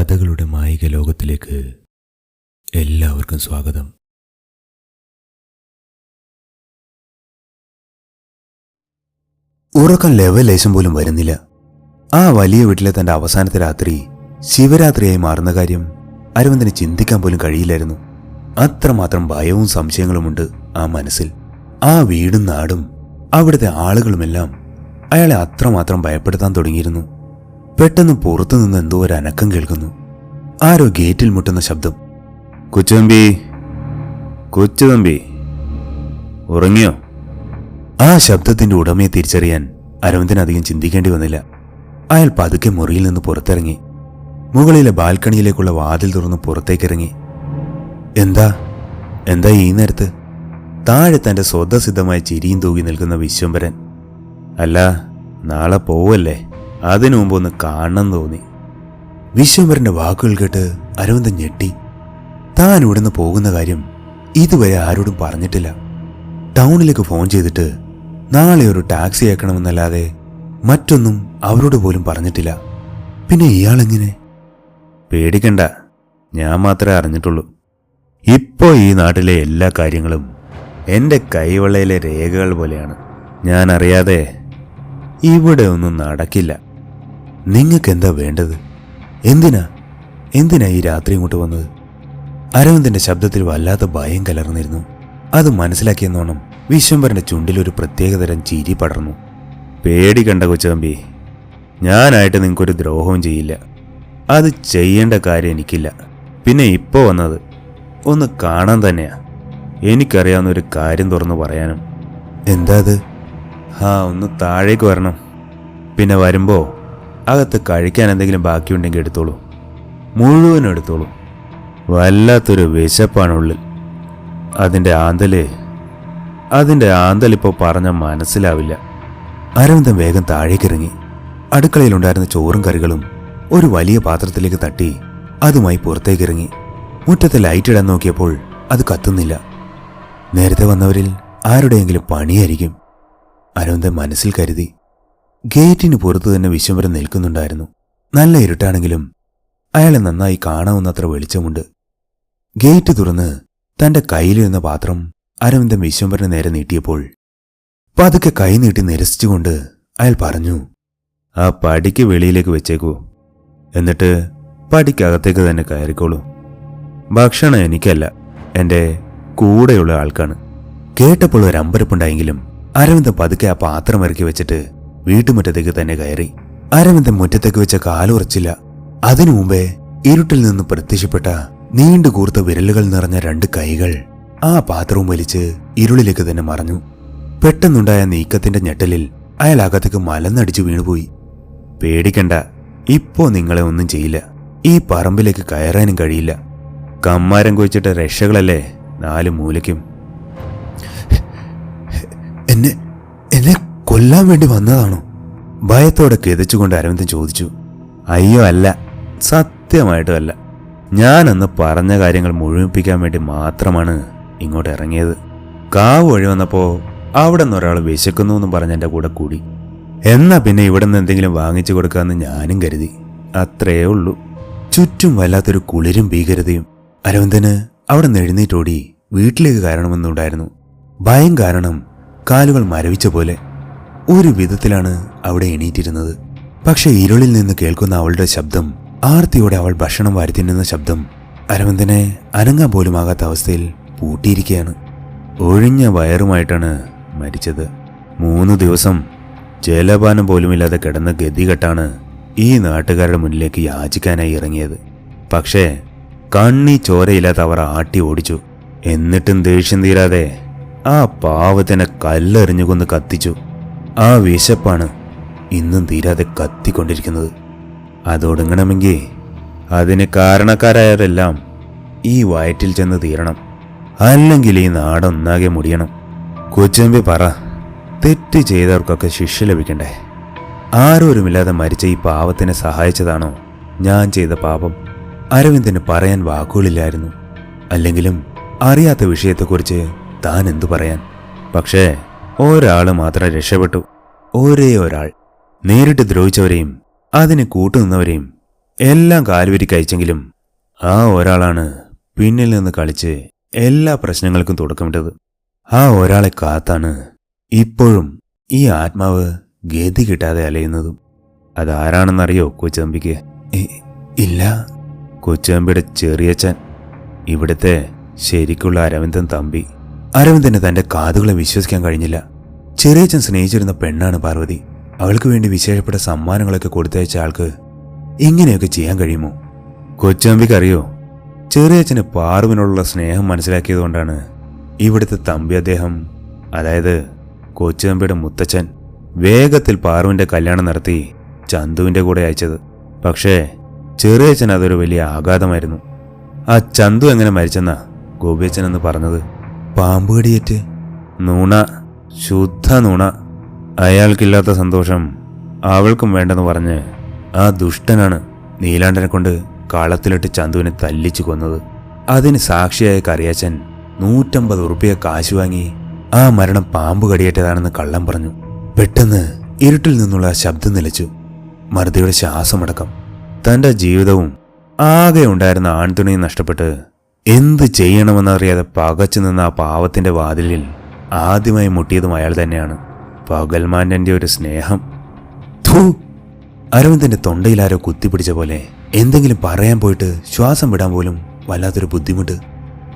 കഥകളുടെ മായിക ലോകത്തിലേക്ക് എല്ലാവർക്കും സ്വാഗതം. ഉറക്കം ലെവലേശം പോലും വരുന്നില്ല. ആ വലിയ വീട്ടിലെ തന്റെ അവസാനത്തെ രാത്രി ശിവരാത്രിയായി മാറുന്ന കാര്യം അരവിന്ദന് ചിന്തിക്കാൻ പോലും കഴിയില്ലായിരുന്നു. അത്രമാത്രം ഭയവും സംശയങ്ങളുമുണ്ട് ആ മനസ്സിൽ. ആ വീടും നാടും അവിടുത്തെ ആളുകളുമെല്ലാം അയാളെ അത്രമാത്രം ഭയപ്പെടുത്താൻ തുടങ്ങിയിരുന്നു. പെട്ടെന്ന് പുറത്തുനിന്ന് എന്തോ ഒരു അനക്കം കേൾക്കുന്നു. ആരോ ഗേറ്റിൽ മുട്ടുന്ന ശബ്ദം. കൊച്ചുതമ്പി കൊച്ചുതമ്പി ഉറങ്ങിയോ? ആ ശബ്ദത്തിന്റെ ഉടമയെ തിരിച്ചറിയാൻ അരവിന്ദന് അധികം ചിന്തിക്കേണ്ടി വന്നില്ല. അയാൾ പതുക്കെ മുറിയിൽ നിന്ന് പുറത്തിറങ്ങി. മുകളിലെ ബാൽക്കണിയിലേക്കുള്ള വാതിൽ തുറന്ന് പുറത്തേക്കിറങ്ങി. എന്താ? എന്താ ഈ നേരത്ത്? താഴെ തന്റെ സ്വതസിദ്ധമായ ചിരിയും തൂകി നിൽക്കുന്ന വിശ്വംഭരൻ. അല്ല നാളെ പോവല്ലേ? അതിനു മുമ്പ് ഒന്ന് കാണണം തോന്നി. വിശ്വംഭരന്റെ വാക്കുകൾ കേട്ട് അരവിന്ദൻ ഞെട്ടി. താൻ ഇവിടുന്ന് പോകുന്ന കാര്യം ഇതുവരെ ആരോടും പറഞ്ഞിട്ടില്ല. ടൗണിലേക്ക് ഫോൺ ചെയ്തിട്ട് നാളെ ഒരു ടാക്സി അയക്കണമെന്നല്ലാതെ മറ്റൊന്നും അവരോട് പോലും പറഞ്ഞിട്ടില്ല. പിന്നെ ഇയാളെങ്ങനെ? പേടിക്കണ്ട. ഞാൻ മാത്രമേ അറിഞ്ഞിട്ടുള്ളൂ. ഇപ്പോൾ ഈ നാട്ടിലെ എല്ലാ കാര്യങ്ങളും എന്റെ കൈവെള്ളയിലെ രേഖകൾ പോലെയാണ്. ഞാൻ അറിയാതെ ഇവിടെ ഒന്നും നടക്കില്ല. നിങ്ങൾക്ക് എന്താ വേണ്ടത്? എന്തിനാ? എന്തിനാ ഈ രാത്രി ഇങ്ങോട്ട് വന്നത്? അരവിന്ദന്റെ ശബ്ദത്തിൽ വല്ലാത്ത ഭയം കലർന്നിരുന്നു. അത് മനസ്സിലാക്കിയെന്നോണം വിശ്വംഭരന്റെ ചുണ്ടിൽ ഒരു പ്രത്യേകതരം ചിരി പടർന്നു. പേടി കണ്ട കൊച്ചുതമ്പി ഞാനായിട്ട് നിങ്ങൾക്കൊരു ദ്രോഹവും ചെയ്യില്ല. അത് ചെയ്യേണ്ട കാര്യം എനിക്കില്ല. പിന്നെ ഇപ്പോൾ വന്നത്? ഒന്ന് കാണാൻ തന്നെയാ. എനിക്കറിയാവുന്ന ഒരു കാര്യം തുറന്നു പറയാനും. എന്താ അത്? ആ ഒന്ന് താഴേക്ക് വരണം. പിന്നെ വരുമ്പോ അകത്ത് കഴിക്കാൻ എന്തെങ്കിലും ബാക്കിയുണ്ടെങ്കിൽ എടുത്തോളൂ. മുഴുവൻ എടുത്തോളൂ. വല്ലാത്തൊരു വിശപ്പാണുള്ളിൽ അതിന്റെ ആന്തൽ അതിന്റെ ആന്തലിപ്പോൾ പറഞ്ഞ മനസ്സിലാവില്ല. അരവിന്ദൻ വേഗം താഴേക്കിറങ്ങി. അടുക്കളയിലുണ്ടായിരുന്ന ചോറും കറികളും ഒരു വലിയ പാത്രത്തിലേക്ക് തട്ടി അതുമായി പുറത്തേക്കിറങ്ങി. മുറ്റത്തെ ലൈറ്റ് ഇടാൻ നോക്കിയപ്പോൾ അത് കത്തുന്നില്ല. നേരത്തെ വന്നവരിൽ ആരുടെയെങ്കിലും പണിയായിരിക്കും. അരവിന്ദൻ മനസ്സിൽ കരുതി. ഗേറ്റിന് പുറത്തു തന്നെ വിശ്വംവരൻ നിൽക്കുന്നുണ്ടായിരുന്നു. നല്ല ഇരുട്ടാണെങ്കിലും അയാളെ നന്നായി കാണാവുന്നത്ര വെളിച്ചമുണ്ട്. ഗേറ്റ് തുറന്ന് തന്റെ കയ്യിലിരുന്ന പാത്രം അരവിന്ദൻ വിശ്വംവരന് നേരെ നീട്ടിയപ്പോൾ പതുക്കെ കൈ നീട്ടി നിരസിച്ചുകൊണ്ട് അയാൾ പറഞ്ഞു ആ പടിക്ക് വെളിയിലേക്ക് വെച്ചേക്കൂ. എന്നിട്ട് പടിക്കകത്തേക്ക് തന്നെ കയറിക്കോളൂ. ഭക്ഷണം എനിക്കല്ല എന്റെ കൂടെയുള്ള ആൾക്കാണ്. കേട്ടപ്പോൾ ഒരു അമ്പരപ്പുണ്ടായെങ്കിലും അരവിന്ദൻ പതുക്കെ ആ പാത്രം ഇറക്കി വെച്ചിട്ട് വീട്ടുമുറ്റത്തേക്ക് തന്നെ കയറി. അരവിന്ദൻ മുറ്റത്തേക്ക് വെച്ച കാലുറച്ചില്ല അതിനു മുമ്പേ ഇരുട്ടിൽ നിന്ന് പ്രത്യക്ഷപ്പെട്ട നീണ്ടു കൂർത്ത വിരലുകൾ നിറഞ്ഞ രണ്ട് കൈകൾ ആ പാത്രവും വലിച്ച് ഇരുളിലേക്ക് തന്നെ മറഞ്ഞു. പെട്ടെന്നുണ്ടായ നീക്കത്തിന്റെ ഞെട്ടലിൽ അയാൾ അകത്തേക്ക് മലന്നടിച്ചു വീണുപോയി. പേടിക്കണ്ട ഇപ്പോ നിങ്ങളെ ഒന്നും ചെയ്യില്ല. ഈ പറമ്പിലേക്ക് കയറാനും കഴിയില്ല. കമ്മാരം കുഴിച്ചിട്ട രക്ഷകളല്ലേ നാല് മൂലയ്ക്കും. എന്നെ എന്നെ കൊല്ലാൻ വേണ്ടി വന്നതാണോ? ഭയത്തോടെ കെതിച്ചുകൊണ്ട് അരവിന്ദൻ ചോദിച്ചു. അയ്യോ അല്ല. സത്യമായിട്ടും അല്ല ഞാനന്ന് പറഞ്ഞ കാര്യങ്ങൾ മുഴുമിപ്പിക്കാൻ വേണ്ടി മാത്രമാണ് ഇങ്ങോട്ട് ഇറങ്ങിയത്. കാവ് വഴി വന്നപ്പോ അവിടെ നിന്ന് ഒരാൾ വിശക്കുന്നു എന്നും പറഞ്ഞ് എന്റെ കൂടെ കൂടി. എന്നാ പിന്നെ ഇവിടെ നിന്ന് എന്തെങ്കിലും വാങ്ങിച്ചു കൊടുക്കാമെന്ന് ഞാനും കരുതി. അത്രയേ ഉള്ളൂ. ചുറ്റും വല്ലാത്തൊരു കുളിരും ഭീകരതയും. അരവിന്ദന് അവിടെ നിന്ന് എഴുന്നേറ്റോടി വീട്ടിലേക്ക് കയറണമെന്നുണ്ടായിരുന്നു. ഭയം കാരണം കാലുകൾ മരവിച്ച പോലെ ഒരു വിധത്തിലാണ് അവിടെ എണീറ്റിരുന്നത്. പക്ഷേ ഇരുളിൽ നിന്ന് കേൾക്കുന്ന അവളുടെ ശബ്ദം ആർത്തിയോടെ അവൾ ഭക്ഷണം വാരിത്തിന്നുന്ന ശബ്ദം അരവിന്ദനെ അനങ്ങാൻ പോലുമാകാത്ത അവസ്ഥയിൽ പൂട്ടിയിരിക്കുകയാണ്. ഒഴിഞ്ഞ വയറുമായിട്ടാണ് മരിച്ചത്. മൂന്ന് ദിവസം ജലപാനം പോലുമില്ലാതെ കിടന്ന ഗതികെട്ടാണ് ഈ നാട്ടുകാരുടെ മുന്നിലേക്ക് യാചിക്കാനായി ഇറങ്ങിയത്. പക്ഷേ കണ്ണി ചോരയില്ലാത്ത അവർ ആട്ടി ഓടിച്ചു. എന്നിട്ടും ദേഷ്യം തീരാതെ ആ പാവത്തിനെ കല്ലെറിഞ്ഞു കൊന്ന് കത്തിച്ചു. ആ വിശപ്പാണ് ഇന്നും തീരാതെ കത്തിക്കൊണ്ടിരിക്കുന്നത്. അതൊടുങ്ങണമെങ്കിൽ അതിന് കാരണക്കാരായവരെല്ലാം ഈ വയറ്റിൽ ചെന്ന് തീരണം. അല്ലെങ്കിൽ ഈ നാടൊന്നാകെ മുടിയണം. കൊച്ചമ്പി പറ തെറ്റ് ചെയ്തവർക്കൊക്കെ ശിക്ഷ ലഭിക്കണ്ടേ? ആരോരുമില്ലാതെ മരിച്ച ഈ പാവത്തിനെ സഹായിച്ചതാണോ ഞാൻ ചെയ്ത പാപം? അരവിന്ദന് പറയാൻ വാക്കുകളില്ലായിരുന്നു. അല്ലെങ്കിലും അറിയാത്ത വിഷയത്തെക്കുറിച്ച് താൻ എന്തു പറയാൻ? പക്ഷേ ഒരാൾ മാത്രം രക്ഷപ്പെട്ടു. ഒരേ ഒരാൾ. നേരിട്ട് ദ്രോഹിച്ചവരെയും അതിന് കൂട്ടുനിന്നവരെയും എല്ലാം കാലുവരി കഴിച്ചെങ്കിലും ആ ഒരാളാണ് പിന്നിൽ നിന്ന് കളിച്ച് എല്ലാ പ്രശ്നങ്ങൾക്കും തുടക്കമിട്ടത്. ആ ഒരാളെ കാത്താണ് ഇപ്പോഴും ഈ ആത്മാവ് ഗതി കിട്ടാതെ അലയുന്നതും. അതാരാണെന്നറിയോ കൊച്ചുതമ്പിക്ക്? ഇല്ല. കൊച്ചുതമ്പിയുടെ ചെറിയച്ചൻ ഇവിടുത്തെ ശരിക്കുള്ള അരവിന്ദൻ തമ്പി. അരവിന്ദന് തന്റെ കാതുകളെ വിശ്വസിക്കാൻ കഴിഞ്ഞില്ല. ചെറിയച്ഛൻ സ്നേഹിച്ചിരുന്ന പെണ്ണാണ് പാർവതി. അവൾക്ക് വേണ്ടി വിശേഷപ്പെട്ട സമ്മാനങ്ങളൊക്കെ കൊടുത്തയച്ച ആൾക്ക് ഇങ്ങനെയൊക്കെ ചെയ്യാൻ കഴിയുമോ? കൊച്ചമ്പിക്ക് അറിയോ ചെറിയച്ഛന് പാറുവിനോടുള്ള സ്നേഹം മനസ്സിലാക്കിയതുകൊണ്ടാണ് ഇവിടുത്തെ തമ്പി അദ്ദേഹം അതായത് കൊച്ചമ്പിയുടെ മുത്തച്ഛൻ വേഗത്തിൽ പാറുവിന്റെ കല്യാണം നടത്തി ചന്തുവിന്റെ കൂടെ അയച്ചത്. പക്ഷേ ചെറിയച്ഛൻ അതൊരു വലിയ ആഘാതമായിരുന്നു. ആ ചന്തു എങ്ങനെ മരിച്ചെന്നാ ഗോപിയച്ഛൻ എന്ന് പറഞ്ഞത്. പാമ്പ് കടിയേറ്റ് നൂണ. ശുദ്ധ നുണ അയാൾക്കില്ലാത്ത സന്തോഷം അവൾക്കും വേണ്ടെന്ന് പറഞ്ഞ് ആ ദുഷ്ടനാണ് നീലാണ്ടനെ കൊണ്ട് കളത്തിലിട്ട് ചന്തുവിനെ തല്ലിച്ചു കൊന്നത്. അതിന് സാക്ഷിയായ കറിയാച്ചൻ നൂറ്റമ്പത് ഉറുപ്പിയ കാശ് വാങ്ങി ആ മരണം പാമ്പ് കടിയേറ്റതാണെന്ന് കള്ളം പറഞ്ഞു. പെട്ടെന്ന് ഇരുട്ടിൽ നിന്നുള്ള ശബ്ദം നിലച്ചു. മറുതിയുടെ ശ്വാസമടക്കം. തന്റെ ജീവിതവും ആകെ ഉണ്ടായിരുന്ന ആൺതുണിയും നഷ്ടപ്പെട്ട് എന്ത് ചെയ്യണമെന്നറിയാതെ പകച്ചു നിന്ന ആ പാവത്തിന്റെ വാതിലിൽ ആദ്യമായി മുട്ടിയതും അയാൾ തന്നെയാണ്. പകൽമാന്റെ ഒരു സ്നേഹം. ധൂ! അരവിന്ദന്റെ തൊണ്ടയിൽ ആരോ കുത്തിപ്പിടിച്ച പോലെ എന്തെങ്കിലും പറയാൻ പോയിട്ട് ശ്വാസം വിടാൻ പോലും വല്ലാത്തൊരു ബുദ്ധിമുട്ട്.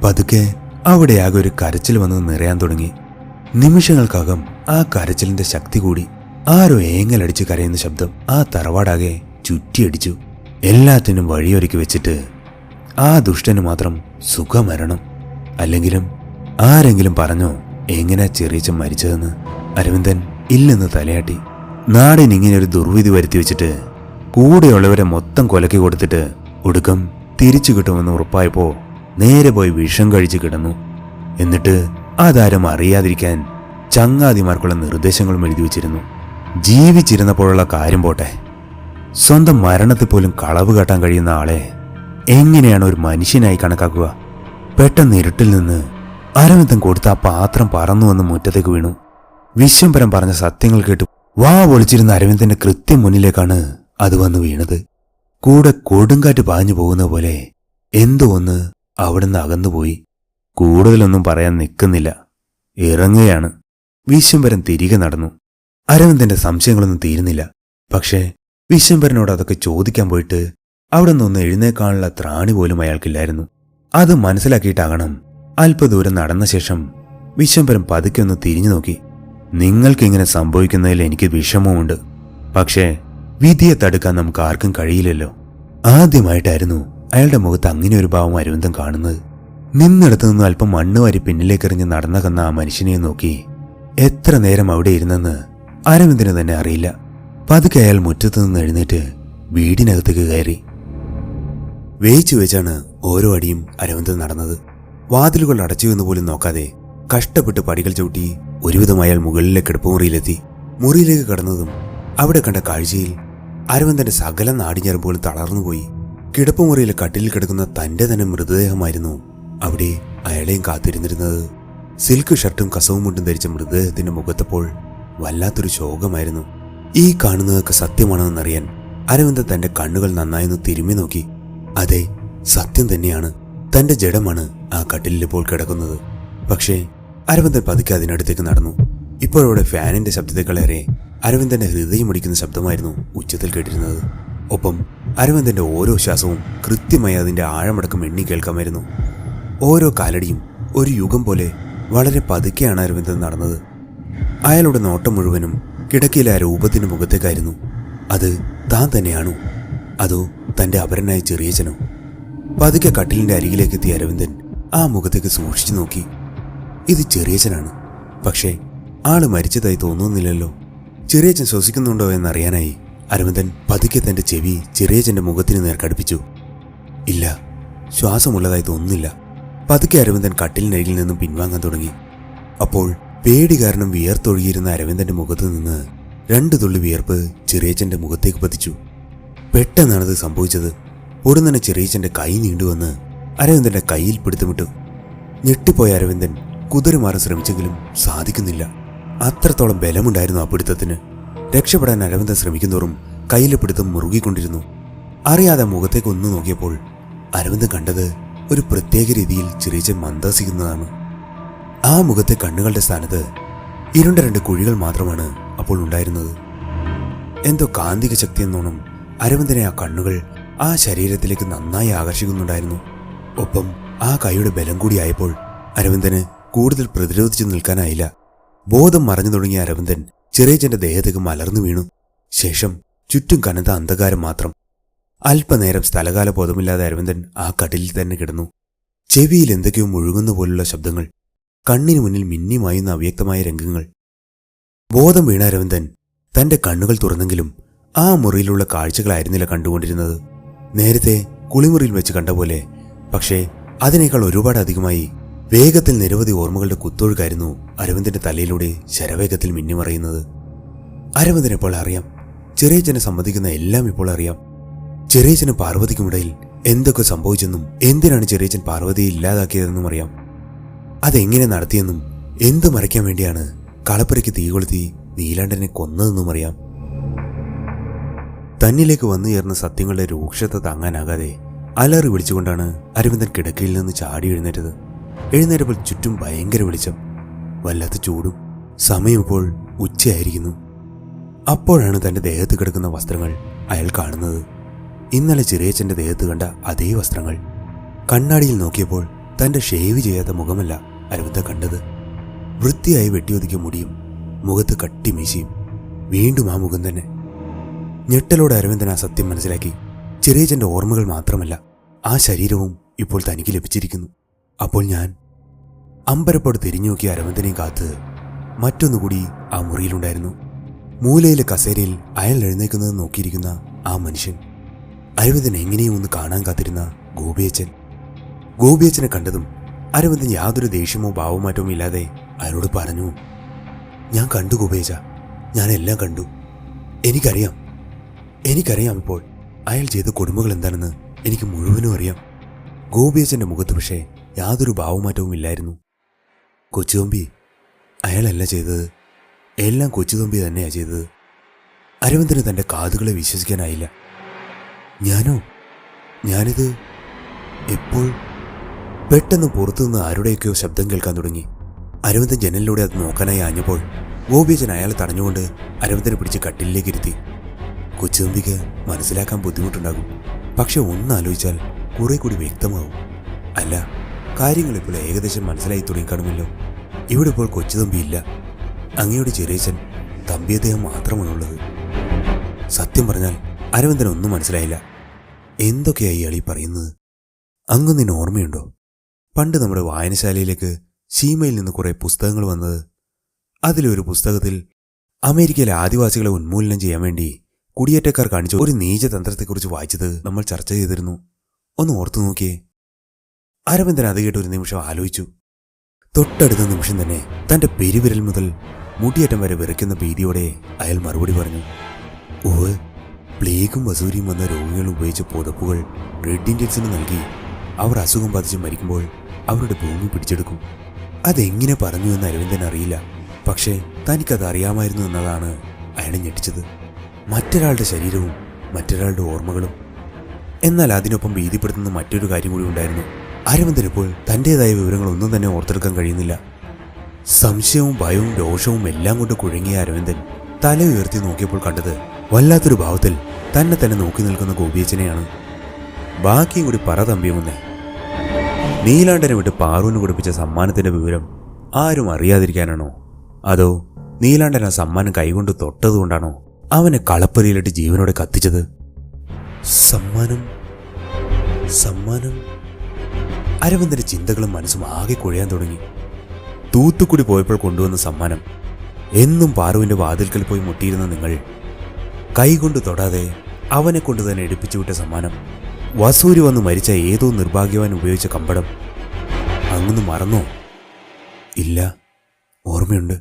പതുക്കെ അവിടെ ആകെ ഒരു കരച്ചിൽ വന്ന് നിറയാൻ തുടങ്ങി. നിമിഷങ്ങൾക്കകം ആ കരച്ചിലിന്റെ ശക്തി കൂടി ആരോ ഏങ്ങലടിച്ച് കരയുന്ന ശബ്ദം ആ തറവാടാകെ ചുറ്റിയടിച്ചു. എല്ലാത്തിനും വഴിയൊരുക്കി വെച്ചിട്ട് ആ ദുഷ്ടന് മാത്രം സുഖമരണം. അല്ലെങ്കിലും ആരെങ്കിലും പറഞ്ഞോ? എങ്ങനെയാ ചെറിയച്ചൻ മരിച്ചതെന്ന്? അരവിന്ദൻ ഇല്ലെന്ന് തലയാട്ടി. നാടിന് ഇങ്ങനെ ഒരു ദുർവിധി വരുത്തി വെച്ചിട്ട് കൂടെയുള്ളവരെ മൊത്തം കൊലക്കി കൊടുത്തിട്ട് ഒടുക്കം തിരിച്ചു കിട്ടുമെന്ന് ഉറപ്പായപ്പോ നേരെ പോയി വിഷം കഴിച്ച് കിടന്നു. എന്നിട്ട് അതാരും അറിയാതിരിക്കാൻ ചങ്ങാതിമാർക്കുള്ള നിർദ്ദേശങ്ങളും എഴുതി വെച്ചിരുന്നു. ജീവിച്ചിരുന്നപ്പോഴുള്ള കാര്യം പോട്ടെ. സ്വന്തം മരണത്തിൽ പോലും കളവ് കാട്ടാൻ കഴിയുന്ന ആളെ എങ്ങനെയാണ് ഒരു മനുഷ്യനായി കണക്കാക്കുക? പെട്ടെന്ന് ഇരുട്ടിൽ നിന്ന് അരവിന്ദൻ കൊടുത്ത ആ പാത്രം പറന്നു വന്ന് മുറ്റത്തേക്ക് വീണു. വിശ്വംപരം പറഞ്ഞ സത്യങ്ങൾ കേട്ട് വാ ഒളിച്ചിരുന്ന അരവിന്ദന്റെ കൃത്യം മുന്നിലേക്കാണ് അത് വന്ന് വീണത്. കൂടെ കൊടുങ്കാറ്റ് പാഞ്ഞു പോകുന്ന പോലെ എന്തോ ഒന്ന് അവിടുന്ന് അകന്നുപോയി. കൂടുതലൊന്നും പറയാൻ നിൽക്കുന്നില്ല ഇറങ്ങുകയാണ്. വിശ്വംപരൻ തിരികെ നടന്നു. അരവിന്ദന്റെ സംശയങ്ങളൊന്നും തീരുന്നില്ല. പക്ഷേ വിശ്വംഭരനോട് അതൊക്കെ ചോദിക്കാൻ പോയിട്ട് അവിടെ നിന്ന് എഴുന്നേക്കാനുള്ള ത്രാണി പോലും അയാൾക്കില്ലായിരുന്നു. അത് മനസ്സിലാക്കിയിട്ടാകണം അല്പദൂരം നടന്ന ശേഷം വിശ്വംബരം പതുക്കെ ഒന്ന് തിരിഞ്ഞു നോക്കി. നിങ്ങൾക്കിങ്ങനെ സംഭവിക്കുന്നതിൽ എനിക്ക് വിഷമമുണ്ട് പക്ഷേ വിധിയെ തടുക്കാൻ നമുക്ക് ആർക്കും കഴിയില്ലല്ലോ. ആദ്യമായിട്ടായിരുന്നു അയാളുടെ മുഖത്ത് അങ്ങനെ ഒരു ഭാവം അരവിന്ദൻ കാണുന്നത്. നിന്നിടത്തു നിന്ന് അല്പം മണ്ണ് വാരി പിന്നിലേക്കെറിഞ്ഞ് നടന്ന കന്ന ആ മനുഷ്യനെ നോക്കി. എത്ര നേരം അവിടെ ഇരുന്നെന്ന് അരവിന്ദന് തന്നെ അറിയില്ല. പതുക്കെ അയാൾ മുറ്റത്തു നിന്ന് എഴുന്നേറ്റ് വീടിനകത്തേക്ക് കയറി. വേച്ചു വെച്ചാണ് ഓരോ അടിയും അരവിന്ദൻ നടന്നത്. വാതിലുകൾ അടച്ചു എന്ന് പോലും നോക്കാതെ കഷ്ടപ്പെട്ട് പടികൾ ചവിട്ടി ഒരുവിധം അയാൾ മുകളിലെ കിടപ്പുമുറിയിലെത്തി മുറിയിലേക്ക് കടന്നതും അവിടെ കണ്ട കാഴ്ചയിൽ അരവിന്ദന്റെ സകല നാടിഞ്ഞരമ്പുകളും തളർന്നുപോയി. കിടപ്പുമുറിയിലെ കട്ടിലിൽ കിടക്കുന്ന തന്റെ തന്നെ മൃതദേഹമായിരുന്നു അവിടെ അയാളെയും കാത്തിരുന്നിരുന്നത്. സിൽക്ക് ഷർട്ടും കസവും മുണ്ടും ധരിച്ച മൃതദേഹത്തിന്റെ മുഖത്തപ്പോൾ വല്ലാത്തൊരു ശോകമായിരുന്നു. ഈ കാണുന്നതൊക്കെ സത്യമാണെന്നറിയാൻ അരവിന്ദൻ തന്റെ കണ്ണുകൾ നന്നായൊന്ന് തിരുമ്മി നോക്കി. അതെ സത്യം തന്നെയാണ്. തന്റെ ജഡമാണ്. ആ കട്ടിലിൽ ഇപ്പോൾ കിടക്കുന്നത്. പക്ഷേ അരവിന്ദൻ പതുക്കെ അതിനടുത്തേക്ക് നടന്നു. ഇപ്പോഴവിടെ ഫാനിന്റെ ശബ്ദത്തെക്കളേറെ അരവിന്ദന്റെ ഹൃദയമടിക്കുന്ന ശബ്ദമായിരുന്നു ഉച്ചത്തിൽ കേട്ടിരുന്നത്. ഒപ്പം അരവിന്ദന്റെ ഓരോ ശ്വാസവും കൃത്യമായി അതിന്റെ ആഴമടക്കം എണ്ണി കേൾക്കാമായിരുന്നു. ഓരോ കാലടിയും ഒരു യുഗം പോലെ വളരെ പതുക്കെയാണ് അരവിന്ദൻ നടന്നത്. അയാളുടെ നോട്ടം മുഴുവനും കിടക്കയിലെ ആ രൂപത്തിന് മുഖത്തേക്കായിരുന്നു. അത് താൻ തന്നെയാണോ? അതോ തന്റെ അപരനായ ചെറിയച്ചനോ പതുക്കെ കട്ടിലിന്റെ അരികിലേക്ക് എത്തിയ അരവിന്ദൻ ആ മുഖത്തേക്ക് സൂക്ഷിച്ചു നോക്കി. ഇത് ചെറിയച്ചനാണ് പക്ഷേ ആൾ മരിച്ചതായി തോന്നുന്നില്ലല്ലോ. ചെറിയച്ചൻ ശ്വസിക്കുന്നുണ്ടോ എന്നറിയാനായി അരവിന്ദൻ പതുക്കെ തന്റെ ചെവി ചെറിയച്ചന്റെ മുഖത്തിന് നേർ കടുപ്പിച്ചു. ഇല്ല ശ്വാസമുള്ളതായി തോന്നുന്നില്ല. പതുക്കെ അരവിന്ദൻ കട്ടിലിനരികിൽ നിന്നും പിൻവാങ്ങാൻ തുടങ്ങി. അപ്പോൾ പേടി കാരണം വിയർത്തൊഴുകിയിരുന്ന അരവിന്ദന്റെ മുഖത്ത് നിന്ന് രണ്ടു തുള്ളി വിയർപ്പ് ചെറിയച്ചന്റെ മുഖത്തേക്ക് പതിച്ചു. പെട്ടെന്നാണത് സംഭവിച്ചത്. ഉടൻ തന്നെ ചെറിയച്ചന്റെ കൈ നീണ്ടുവന്ന് അരവിന്ദന്റെ കയ്യിൽ പിടുത്തമിട്ടു ഞെട്ടിപ്പോയ അരവിന്ദൻ കുതിരമാറാൻ ശ്രമിച്ചെങ്കിലും സാധിക്കുന്നില്ല. അത്രത്തോളം ബലമുണ്ടായിരുന്നു ആ പിടുത്തത്തിന്. രക്ഷപ്പെടാൻ അരവിന്ദൻ ശ്രമിക്കുന്തോറും കയ്യിലെ പിടുത്തം മുറുകിക്കൊണ്ടിരുന്നു. അറിയാതെ മുഖത്തേക്ക് ഒന്ന് നോക്കിയപ്പോൾ അരവിന്ദ് കണ്ടത് ഒരു പ്രത്യേക രീതിയിൽ ചെറിയച്ചൻ മന്ദസിക്കുന്നതാണ്. ആ മുഖത്തെ കണ്ണുകളുടെ സ്ഥാനത്ത് ഇരുണ്ട രണ്ട് കുഴികൾ മാത്രമാണ് അപ്പോൾ ഉണ്ടായിരുന്നത്. എന്തോ കാന്തിക ശക്തി എന്നോണം അരവിന്ദനെ ആ കണ്ണുകൾ ആ ശരീരത്തിലേക്ക് നന്നായി ആകർഷിക്കുന്നുണ്ടായിരുന്നു. ഒപ്പം ആ കൈയുടെ ബലം കൂടിയായപ്പോൾ അരവിന്ദന് കൂടുതൽ പ്രതിരോധിച്ചു നിൽക്കാനായില്ല. ബോധം മറഞ്ഞു തുടങ്ങിയ അരവിന്ദൻ ചെറിയച്ചന്റെ ദേഹത്തേക്ക് മലർന്നു വീണു. ശേഷം ചുറ്റും കനത്ത അന്ധകാരം മാത്രം. അല്പനേരം സ്ഥലകാല ബോധമില്ലാതെ അരവിന്ദൻ ആ കട്ടിലിൽ തന്നെ കിടന്നു. ചെവിയിൽ എന്തൊക്കെയോ മുഴുകുന്ന പോലുള്ള ശബ്ദങ്ങൾ കണ്ണിനു മുന്നിൽ മിന്നിമായുന്ന അവ്യക്തമായ രംഗങ്ങൾ. ബോധം വീണ അരവിന്ദൻ തന്റെ കണ്ണുകൾ തുറന്നെങ്കിലും ആ മുറിയിലുള്ള കാഴ്ചകളായിരുന്നില്ല കണ്ടുകൊണ്ടിരുന്നത്. നേരത്തെ കുളിമുറിയിൽ വെച്ച് കണ്ട പോലെ പക്ഷേ അതിനേക്കാൾ ഒരുപാട് അധികമായി വേഗത്തിൽ നിരവധി ഓർമ്മകളുടെ കുത്തൊഴുകായിരുന്നു അരവിന്ദന്റെ തലയിലൂടെ ശരവേഗത്തിൽ മിന്നിമറയുന്നത്. അരവിന്ദൻ ഇപ്പോൾ അറിയാം. ചെറിയച്ചനെ സംബന്ധിക്കുന്ന എല്ലാം ഇപ്പോൾ അറിയാം. ചെറിയച്ചനും പാർവതിക്കുമിടയിൽ എന്തൊക്കെ സംഭവിച്ചെന്നും എന്തിനാണ് ചെറിയച്ചൻ പാർവതിയെ ഇല്ലാതാക്കിയതെന്നും അറിയാം. അതെങ്ങനെ നടത്തിയെന്നും എന്ത് മറയ്ക്കാൻ വേണ്ടിയാണ് കളപ്പുരയ്ക്ക് തീ കൊളുത്തി നീലാണ്ടനെ കൊന്നതെന്നും അറിയാം. തന്നിലേക്ക് വന്നു ചേർന്ന സത്യങ്ങളുടെ രൂക്ഷത താങ്ങാനാകാതെ അലറി വിളിച്ചുകൊണ്ടാണ് അരവിന്ദൻ കിടക്കയിൽ നിന്ന് ചാടി എഴുന്നേറ്റത്. എഴുന്നേറ്റപ്പോൾ ചുറ്റും ഭയങ്കര വെളിച്ചം. വല്ലാത്ത ചൂടും. സമയം ഇപ്പോൾ ഉച്ചയായിരിക്കുന്നു. അപ്പോഴാണ് തന്റെ ദേഹത്ത് കിടക്കുന്ന വസ്ത്രങ്ങൾ അയാൾ കാണുന്നത്. ഇന്നലെ ചെറിയച്ചന്റെ ദേഹത്ത് കണ്ട അതേ വസ്ത്രങ്ങൾ. കണ്ണാടിയിൽ നോക്കിയപ്പോൾ തന്റെ ഷേവ് ചെയ്യാത്ത മുഖമല്ല അരവിന്ദ കണ്ടത്. വൃത്തിയായി വെട്ടിയൊതുക്കിയ മുടിയും മുഖത്ത് കട്ടിമീശിയും വീണ്ടും ആ മുഖം തന്നെ. ഞെട്ടലോടെ അരവിന്ദൻ ആ സത്യം മനസ്സിലാക്കി. ചെറിയച്ചന്റെ ഓർമ്മകൾ മാത്രമല്ല ആ ശരീരവും ഇപ്പോൾ തനിക്ക് ലഭിച്ചിരിക്കുന്നു. അപ്പോൾ ഞാൻ അമ്പരപ്പോട് തിരിഞ്ഞു നോക്കിയ അരവിന്ദനെ കാത്ത് മറ്റൊന്നുകൂടി ആ മുറിയിലുണ്ടായിരുന്നു. മൂലയിലെ കസേരയിൽ അയാൾ എഴുന്നേക്കുന്നത് നോക്കിയിരിക്കുന്ന ആ മനുഷ്യൻ. അരവിന്ദൻ എങ്ങനെയും ഒന്ന് കാണാൻ കാത്തിരുന്ന ഗോപിയച്ചൻ ഗോപിയച്ചനെ കണ്ടതും അരവിന്ദൻ യാതൊരു ദേഷ്യമോ ഭാവമാറ്റവും ഇല്ലാതെ അയാളോട് പറഞ്ഞു ഞാൻ കണ്ടു ഗോപേജ ഞാൻ എല്ലാം കണ്ടു. എനിക്കറിയാം. എനിക്കറിയാം ഇപ്പോൾ അയാൾ ചെയ്ത കൊടുമ്പുകൾ എന്താണെന്ന് എനിക്ക് മുഴുവനും അറിയാം. ഗോപിയച്ചന്റെ മുഖത്ത് പക്ഷേ യാതൊരു ഭാവമാറ്റവും ഇല്ലായിരുന്നു. കൊച്ചുതൊമ്പി അയാളല്ല ചെയ്തത്. എല്ലാം കൊച്ചുതൊമ്പി തന്നെയാണ് ചെയ്തത്. അരവിന്ദന് തന്റെ കാതുകളെ വിശ്വസിക്കാനായില്ല. ഞാനോ? ഞാനിത് എപ്പോൾ? പെട്ടെന്ന് പുറത്തുനിന്ന് ആരുടെയൊക്കെയോ ശബ്ദം കേൾക്കാൻ തുടങ്ങി. അരവിന്ദൻ ജനലിലൂടെ അത് നോക്കാനായി ആഞ്ഞപ്പോൾ ഗോപിയച്ചൻ അയാളെ തടഞ്ഞുകൊണ്ട് അരവിന്ദനെ പിടിച്ച് കട്ടിലേക്ക് ഇരുത്തി. കൊച്ചുതമ്പിക്ക് മനസ്സിലാക്കാൻ ബുദ്ധിമുട്ടുണ്ടാകും. പക്ഷെ ഒന്നാലോചിച്ചാൽ കുറെ കൂടി വ്യക്തമാവും. അല്ല കാര്യങ്ങൾ ഇപ്പോൾ ഏകദേശം മനസ്സിലായി തുടങ്ങിക്കാണുമല്ലോ ഇവിടെ ഇപ്പോൾ കൊച്ചുതമ്പി ഇല്ല. അങ്ങയുടെ ചെറിയച്ചൻ തമ്പി അദ്ദേഹം മാത്രമാണുള്ളത് സത്യം പറഞ്ഞാൽ അരവിന്ദൻ ഒന്നും മനസ്സിലായില്ല. എന്തൊക്കെയായി ഇയാൾ ഈ പറയുന്നത്? അങ്ങ് നിന്നെ ഓർമ്മയുണ്ടോ? പണ്ട് നമ്മുടെ വായനശാലയിലേക്ക് സീമയിൽ നിന്ന് കുറെ പുസ്തകങ്ങൾ വന്നത്. അതിലൊരു പുസ്തകത്തിൽ അമേരിക്കയിലെ ആദിവാസികളെ ഉന്മൂലനം ചെയ്യാൻ വേണ്ടി കുടിയേറ്റക്കാർ കാണിച്ച ഒരു നീചതന്ത്രത്തെക്കുറിച്ച് വായിച്ചത് നമ്മൾ ചർച്ച ചെയ്തിരുന്നു. ഒന്ന് ഓർത്തു നോക്കിയേ. അരവിന്ദൻ അത് കേട്ട് ഒരു നിമിഷം ആലോചിച്ചു. തൊട്ടടുത്ത നിമിഷം തന്നെ തന്റെ പെരുവിരൽ മുതൽ മുടിയേറ്റം വരെ വിറയ്ക്കുന്ന ഭീതിയോടെ അയാൾ മറുപടി പറഞ്ഞു. ഓവ് പ്ലേഗും വസൂരിയും വന്ന രോഗികൾ ഉപയോഗിച്ച പുതപ്പുകൾ റെഡ് ഇന്ത്യൻസിന് നൽകി. അവർ അസുഖം ബാധിച്ച് മരിക്കുമ്പോൾ അവരുടെ ഭൂമി പിടിച്ചെടുക്കും. അതെങ്ങനെ പറഞ്ഞു എന്ന് അരവിന്ദൻ അറിയില്ല. പക്ഷേ തനിക്കത് അറിയാമായിരുന്നു എന്നതാണ് അയാളെ ഞെട്ടിച്ചത്. മറ്റൊരാളുടെ ശരീരവും മറ്റൊരാളുടെ ഓർമ്മകളും. എന്നാൽ അതിനൊപ്പം ഭീതിപ്പെടുത്തുന്ന മറ്റൊരു കാര്യം കൂടി ഉണ്ടായിരുന്നു. അരവിന്ദൻ ഇപ്പോൾ തന്റെതായ വിവരങ്ങളൊന്നും തന്നെ ഓർത്തെടുക്കാൻ കഴിയുന്നില്ല. സംശയവും ഭയവും രോഷവും എല്ലാം കൊണ്ട് കുഴങ്ങിയ അരവിന്ദൻ തല ഉയർത്തി നോക്കിയപ്പോൾ കണ്ടത് വല്ലാത്തൊരു ഭാവത്തിൽ തന്നെ തന്നെ നോക്കി നിൽക്കുന്ന ഗോപിയച്ചനെയാണ് ബാക്കിയും കൂടി പറ തമ്പിയുമെന്നേ നീലാണ്ടനെ വിട്ട് പാറുവിന് കൊടുപ്പിച്ച സമ്മാനത്തിന്റെ വിവരം ആരും അറിയാതിരിക്കാനാണോ? അതോ നീലാണ്ടൻ ആ സമ്മാനം കൈകൊണ്ട് തൊട്ടതുകൊണ്ടാണോ? അവനെ കളപ്പരിയിലിട്ട് ജീവനോടെ കത്തിച്ചത്? സമ്മാനം സമ്മാനം. അരവിന്ദന്റെ ചിന്തകളും മനസ്സും ആകെ കുഴയാൻ തുടങ്ങി. തൂത്തുക്കുടി പോയപ്പോൾ കൊണ്ടുവന്ന സമ്മാനം. എന്നും പാറുവിന്റെ വാതിൽക്കൽ പോയി മുട്ടിയിരുന്ന നിങ്ങൾ. കൈകൊണ്ട് തൊടാതെ അവനെ കൊണ്ട് തന്നെ എടുപ്പിച്ചു വിട്ട സമ്മാനം. വസൂരി വന്ന് മരിച്ച ഏതോ നിർഭാഗ്യവാൻ ഉപയോഗിച്ച കമ്പടം. അങ്ങൊന്ന് മറന്നോ? ഇല്ല. ഓർമ്മയുണ്ട്.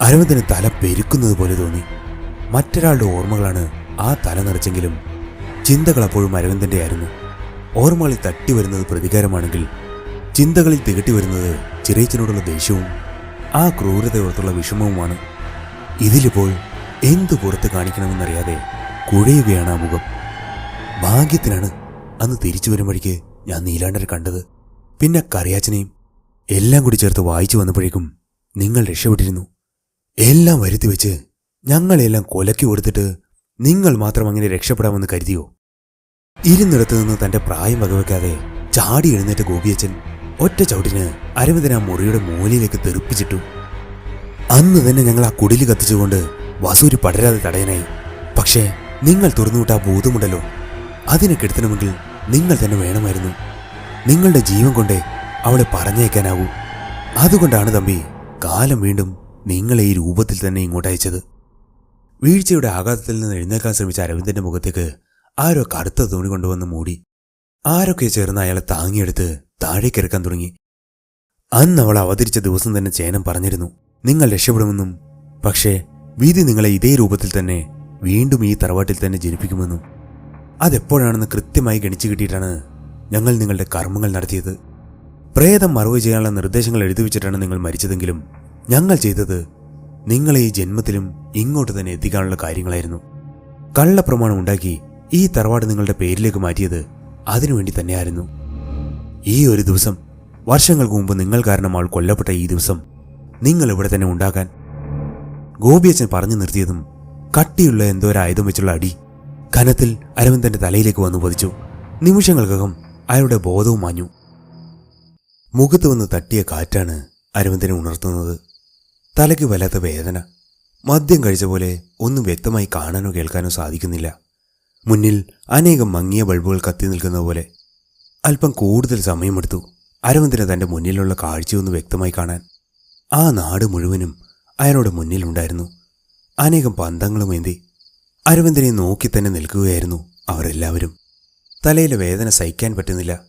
അരവിന്ദന് തല പെരുക്കുന്നത് പോലെ തോന്നി. മറ്റൊരാളുടെ ഓർമ്മകളാണ് ആ തല നിറച്ചെങ്കിലും. ചിന്തകൾ അപ്പോഴും അരവിന്ദന്റെ ആയിരുന്നു ഓർമ്മകളിൽ തട്ടി വരുന്നത് പ്രതികാരമാണെങ്കിൽ ചിന്തകളിൽ തികട്ടി വരുന്നത് ചിറയച്ചനോടുള്ള ദേഷ്യവും ആ ക്രൂരതയോടുള്ള വിഷമവുമാണ്. ഇതിലിപ്പോൾ എന്തു പുറത്ത് കാണിക്കണമെന്നറിയാതെ കുഴയുകയാണ് ആ മുഖം. ഭാഗ്യത്തിനാണ് അന്ന് തിരിച്ചു വരുമ്പോഴേക്ക് ഞാൻ നീലാണ്ടരെ കണ്ടത്. പിന്നെ കറിയാച്ചനെയും എല്ലാം കൂടി ചേർത്ത് വായിച്ചു വന്നപ്പോഴേക്കും നിങ്ങൾ രക്ഷപ്പെട്ടിരുന്നു. എല്ലാം വരുത്തി വെച്ച് ഞങ്ങളെല്ലാം കൊലക്കി കൊടുത്തിട്ട് നിങ്ങൾ മാത്രം അങ്ങനെ രക്ഷപ്പെടാമെന്ന് കരുതിയോ? ഇരുന്നിടത്ത് നിന്ന് തന്റെ പ്രായം വകവെക്കാതെ ചാടി എഴുന്നേറ്റ ഗോപിയച്ചൻ ഒറ്റ ചവിട്ടിന് അരവിന്ദൻ ആ മുറിയുടെ മൂലയിലേക്ക് തെറിപ്പിച്ചിട്ടു. അന്ന് തന്നെ ഞങ്ങൾ ആ കുടിൽ കത്തിച്ചുകൊണ്ട് വസൂരി പടരാതെ തടയാനായി. പക്ഷേ നിങ്ങൾ തുറന്നുവിട്ട ആ ഭൂതമുണ്ടല്ലോ അതിനെ കെടുത്തണമെങ്കിൽ നിങ്ങൾ തന്നെ വേണമായിരുന്നു. നിങ്ങളുടെ ജീവൻ കൊണ്ടേ അവളെ പറഞ്ഞയക്കാനാവൂ. അതുകൊണ്ടാണ് തമ്പി കാലം വീണ്ടും നിങ്ങളെ ഈ രൂപത്തിൽ തന്നെ ഇങ്ങോട്ട് അയച്ചത് വീഴ്ചയുടെ ആഘാതത്തിൽ നിന്ന് എഴുന്നേൽക്കാൻ ശ്രമിച്ച അരവിന്ദന്റെ മുഖത്തേക്ക് ആരോ കറുത്ത തുണി കൊണ്ടുവന്ന് മൂടി ആരൊക്കെ ചേർന്ന് അയാളെ താങ്ങിയെടുത്ത് താഴേക്കിറക്കാൻ തുടങ്ങി. അന്ന് അവൾ അവതരിച്ച ദിവസം തന്നെ ചേനം പറഞ്ഞിരുന്നു നിങ്ങൾ രക്ഷപ്പെടുമെന്നും പക്ഷേ വീതി നിങ്ങളെ ഇതേ രൂപത്തിൽ തന്നെ വീണ്ടും ഈ തറവാട്ടിൽ തന്നെ ജനിപ്പിക്കുമെന്നും. അതെപ്പോഴാണെന്ന് കൃത്യമായി ഗണിച്ചു കിട്ടിയിട്ടാണ് ഞങ്ങൾ നിങ്ങളുടെ കർമ്മങ്ങൾ നടത്തിയത്. പ്രേതം മറവ് ചെയ്യാനുള്ള നിർദ്ദേശങ്ങൾ എഴുതി വെച്ചിട്ടാണ് നിങ്ങൾ മരിച്ചതെങ്കിലും ഞങ്ങൾ ചെയ്തത് നിങ്ങളെ ഈ ജന്മത്തിലും ഇങ്ങോട്ട് തന്നെ എത്തിക്കാനുള്ള കാര്യങ്ങളായിരുന്നു. കള്ളപ്രമാണം ഉണ്ടാക്കി ഈ തറവാട് നിങ്ങളുടെ പേരിലേക്ക് മാറ്റിയത് അതിനുവേണ്ടി തന്നെയായിരുന്നു. ഈ ഒരു ദിവസം വർഷങ്ങൾക്ക് മുമ്പ് നിങ്ങൾ കാരണം അവൾ കൊല്ലപ്പെട്ട ഈ ദിവസം നിങ്ങൾ ഇവിടെ തന്നെ ഉണ്ടാകാൻ ഗോപിയച്ചൻ പറഞ്ഞു നിർത്തിയതും കട്ടിയുള്ള എന്തോ ആയുധം വെച്ചുള്ള അടി കനത്തിൽ അരവിന്ദന്റെ തലയിലേക്ക് വന്നു പതിച്ചു. നിമിഷങ്ങൾക്കകം അയാളുടെ ബോധവും മാഞ്ഞു. മുഖത്ത് വന്ന് തട്ടിയ കാറ്റാണ് അരവിന്ദനെ ഉണർത്തുന്നത്. തലയ്ക്ക് വല്ലാത്ത വേദന. മദ്യം കഴിച്ച പോലെ ഒന്നും വ്യക്തമായി കാണാനോ കേൾക്കാനോ സാധിക്കുന്നില്ല. മുന്നിൽ അനേകം മങ്ങിയ ബൾബുകൾ കത്തി നിൽക്കുന്ന പോലെ അല്പം കൂടുതൽ സമയമെടുത്തു. അരവിന്ദന് തന്റെ മുന്നിലുള്ള കാഴ്ചയൊന്ന് വ്യക്തമായി കാണാൻ. ആ നാട് മുഴുവനും അയാളുടെ മുന്നിലുണ്ടായിരുന്നു അനേകം പന്തങ്ങളും ഏന്തി അരവിന്ദനെ നോക്കി തന്നെ നിൽക്കുകയായിരുന്നു അവരെല്ലാവരും. തലയിലെ വേദന സഹിക്കാൻ പറ്റുന്നില്ല.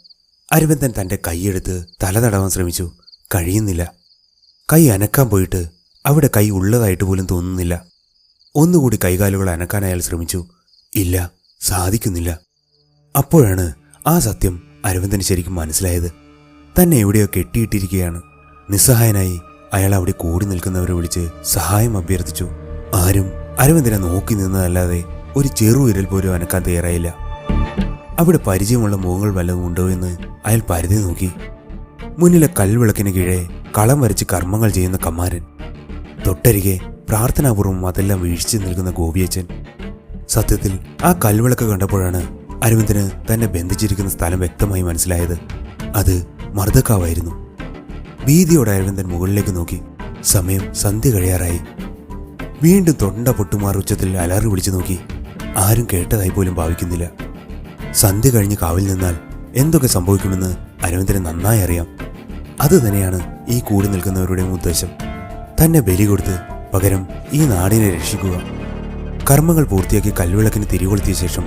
അരവിന്ദൻ തന്റെ കൈയെടുത്ത് തല തടവാൻ ശ്രമിച്ചു. കഴിയുന്നില്ല. കൈ അനക്കാൻ പോയിട്ട് അവിടെ കൈ ഉള്ളതായിട്ട് പോലും തോന്നുന്നില്ല. ഒന്നുകൂടി കൈകാലുകൾ അനക്കാൻ അയാൾ ശ്രമിച്ചു. ഇല്ല സാധിക്കുന്നില്ല. അപ്പോഴാണ് ആ സത്യം അരവിന്ദന് ശരിക്കും മനസ്സിലായത്. തന്നെ എവിടെയോ കെട്ടിയിട്ടിരിക്കുകയാണ്. നിസ്സഹായനായി അയാൾ അവിടെ കൂടി നിൽക്കുന്നവരെ വിളിച്ച് സഹായം അഭ്യർത്ഥിച്ചു. ആരും അരവിന്ദനെ നോക്കി നിന്നതല്ലാതെ ഒരു ചെറു വിരൽ പോലും അനക്കാൻ തയ്യാറായില്ല. അവിടെ പരിചയമുള്ള മുഖങ്ങൾ വല്ലതും ഉണ്ടോ എന്ന് അയാൾ പരിധി നോക്കി. മുന്നിലെ കൽവിളക്കിന് കീഴെ കളം വരച്ച് കർമ്മങ്ങൾ ചെയ്യുന്ന കമ്മാരൻ. തൊട്ടരികെ പ്രാർത്ഥനാപൂർവം അതെല്ലാം വീഴ്ച നിൽക്കുന്ന ഗോപിയച്ചൻ സത്യത്തിൽ ആ കൽവിളക്ക് കണ്ടപ്പോഴാണ് അരവിന്ദന് തന്നെ ബന്ധിച്ചിരിക്കുന്ന സ്ഥലം വ്യക്തമായി മനസ്സിലായത്. അത് മർദ്ദക്കാവായിരുന്നു. ഭീതിയോടെ അരവിന്ദൻ മുകളിലേക്ക് നോക്കി. സമയം സന്ധ്യ കഴിയാറായി. വീണ്ടും തൊണ്ട പൊട്ടുമാർ ഉച്ചത്തിൽ അലാറി വിളിച്ചു നോക്കി. ആരും കേട്ടതായി പോലും ഭാവിക്കുന്നില്ല. സന്ധ്യ കഴിഞ്ഞ് കാവിൽ നിന്നാൽ എന്തൊക്കെ സംഭവിക്കുമെന്ന് അരവിന്ദന് നന്നായി അറിയാം. അത് തന്നെയാണ് ഈ കൂടി നിൽക്കുന്നവരുടെയും ഉദ്ദേശം. തന്നെ ബലി കൊടുത്ത് പകരം ഈ നാടിനെ രക്ഷിക്കുക. കർമ്മങ്ങൾ പൂർത്തിയാക്കി കൽവിളക്കിന് തിരികൊളുത്തിയ ശേഷം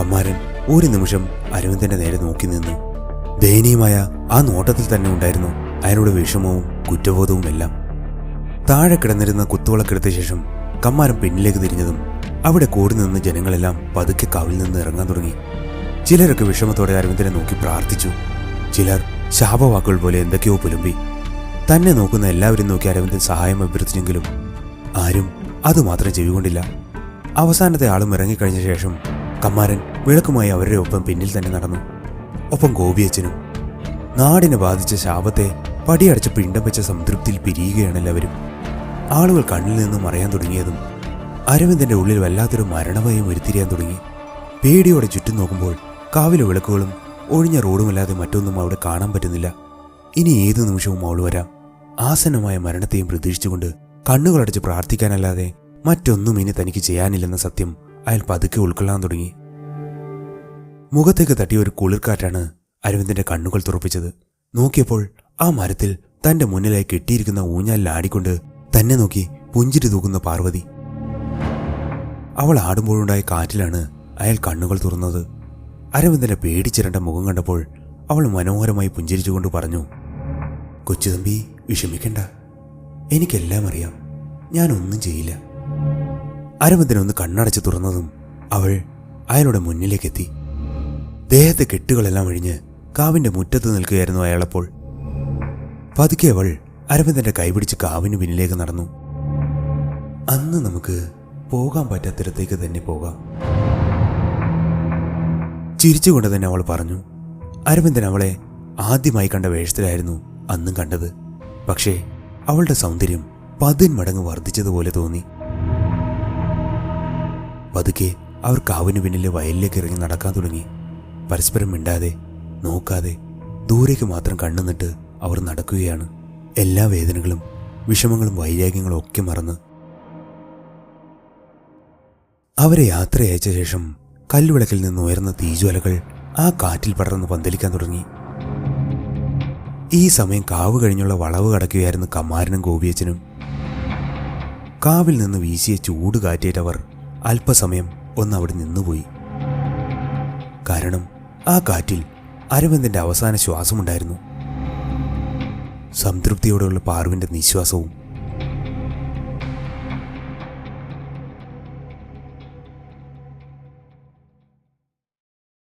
കമ്മാരൻ ഒരു നിമിഷം അരവിന്ദന്റെ നേരെ നോക്കി നിന്നു. ദയനീയമായ ആ നോട്ടത്തിൽ തന്നെ ഉണ്ടായിരുന്നു അയാളുടെ വിഷമവും കുറ്റബോധവും എല്ലാം. താഴെ കിടന്നിരുന്ന കുത്തുവിളക്കെടുത്ത ശേഷം കമ്മാരൻ പിന്നിലേക്ക് തിരിഞ്ഞതും അവിടെ കൂടി നിന്ന് ജനങ്ങളെല്ലാം പതുക്കെ കാവിൽ നിന്ന് ഇറങ്ങാൻ തുടങ്ങി. ചിലരൊക്കെ വിഷമത്തോടെ അരവിന്ദനെ നോക്കി പ്രാർത്ഥിച്ചു. ചിലർ ശാപവാക്കുകൾ പോലെ എന്തൊക്കെയോ പുലമ്പി. തന്നെ നോക്കുന്ന എല്ലാവരും നോക്കി അരവിന്ദൻ സഹായം അഭ്യർത്ഥിച്ചെങ്കിലും ആരും അതുമാത്രം ചെവികൊണ്ടില്ല. അവസാനത്തെ ആളും ഇറങ്ങിക്കഴിഞ്ഞ ശേഷം കമ്മാരൻ വിളക്കുമായി അവരുടെ ഒപ്പം പിന്നിൽ തന്നെ നടന്നു. ഒപ്പം ഗോപിയച്ചനും നാടിനെ ബാധിച്ച ശാപത്തെ പടിയടച്ച് പിണ്ടം വെച്ച സംതൃപ്തിയിൽ പിരിയുകയാണ് എല്ലാവരും. ആളുകൾ കണ്ണിൽ നിന്നും മറയാൻ തുടങ്ങിയതും അരവിന്ദന്റെ ഉള്ളിൽ വല്ലാത്തൊരു മരണഭയം ഉരുത്തിരിയാൻ തുടങ്ങി. പേടിയോടെ ചുറ്റും നോക്കുമ്പോൾ കാവിലെ വിളക്കുകളും ഒഴിഞ്ഞ റോഡുമല്ലാതെ മറ്റൊന്നും അവിടെ കാണാൻ പറ്റുന്നില്ല. ഇനി ഏതു നിമിഷവും അവൾ വരാം. ആസന്നമായ മരണത്തെയും പ്രതീക്ഷിച്ചുകൊണ്ട് കണ്ണുകളടച്ച് പ്രാർത്ഥിക്കാനല്ലാതെ മറ്റൊന്നും ഇനി തനിക്ക് ചെയ്യാനില്ലെന്ന സത്യം അയാൾ പതുക്കെ ഉൾക്കൊള്ളാൻ തുടങ്ങി. മുഖത്തേക്ക് തട്ടിയ ഒരു കുളിർക്കാറ്റാണ് അരവിന്ദന്റെ കണ്ണുകൾ തുറപ്പിച്ചത്. നോക്കിയപ്പോൾ ആ മരത്തിൽ തന്റെ മുന്നിലായി കെട്ടിയിരിക്കുന്ന ഊഞ്ഞാലിൽ ആടിക്കൊണ്ട് തന്നെ നോക്കി പുഞ്ചിരി തൂക്കുന്ന പാർവതി. അവൾ ആടുമ്പോഴുണ്ടായ കാറ്റിലാണ് അയാൾ കണ്ണുകൾ തുറന്നത്. അരവിന്ദന്റെ പേടിച്ചിരണ്ട മുഖം കണ്ടപ്പോൾ അവൾ മനോഹരമായി പുഞ്ചിരിച്ചുകൊണ്ട് പറഞ്ഞു കൊച്ചുതമ്പി വിഷമിക്കണ്ട. എനിക്കെല്ലാം അറിയാം. ഞാനൊന്നും ചെയ്യില്ല. അരവിന്ദനൊന്ന് കണ്ണടച്ച് തുറന്നതും അവൾ അയാളുടെ മുന്നിലേക്കെത്തി. ദേഹത്തെ കെട്ടുകളെല്ലാം ഒഴിഞ്ഞ് കാവിന്റെ മുറ്റത്ത് നിൽക്കുകയായിരുന്നു അയാളപ്പോൾ പതുക്കെ അവൾ അരവിന്ദന്റെ കൈപിടിച്ച് കാവിന് പിന്നിലേക്ക് നടന്നു. അന്ന് നമുക്ക് പോകാൻ പറ്റാത്തിടത്തേക്ക് തന്നെ പോകാം. ചിരിച്ചുകൊണ്ട് തന്നെ അവൾ പറഞ്ഞു അരവിന്ദൻ അവളെ ആദ്യമായി കണ്ട വേഷത്തിലായിരുന്നു അന്നും കണ്ടത്. പക്ഷേ അവളുടെ സൗന്ദര്യം പതിൻ മടങ്ങ് വർദ്ധിച്ചതുപോലെ തോന്നി. പതുക്കെ അവർ കാവിന് പിന്നിലെ വയലിലേക്ക് ഇറങ്ങി നടക്കാൻ തുടങ്ങി. പരസ്പരം മിണ്ടാതെ നോക്കാതെ ദൂരേക്ക് മാത്രം കണ്ണുനിട്ട് അവർ നടക്കുകയാണ്. എല്ലാ വേദനകളും വിഷമങ്ങളും വൈരാഗ്യങ്ങളും ഒക്കെ മറന്ന് അവരെ യാത്ര അയച്ച ശേഷം കല്ലുവിളക്കിൽ നിന്ന് ഉയർന്ന തീജ്വലകൾ ആ കാറ്റിൽ പടർന്ന് പന്തലിക്കാൻ തുടങ്ങി. ഈ സമയം കാവ് കഴിഞ്ഞുള്ള വളവ് കടക്കുകയായിരുന്നു കമ്മാരനും ഗോപിയച്ചനും കാവിൽ നിന്ന് വീശിയ ചൂട് കാറ്റേറ്റവർ അല്പസമയം ഒന്ന് അവിടെ നിന്നുപോയി. കാരണം ആ കാറ്റിൽ അരവിന്ദന്റെ അവസാന ശ്വാസമുണ്ടായിരുന്നു. സംതൃപ്തിയോടെയുള്ള പാർവിന്റെ നിശ്വാസവും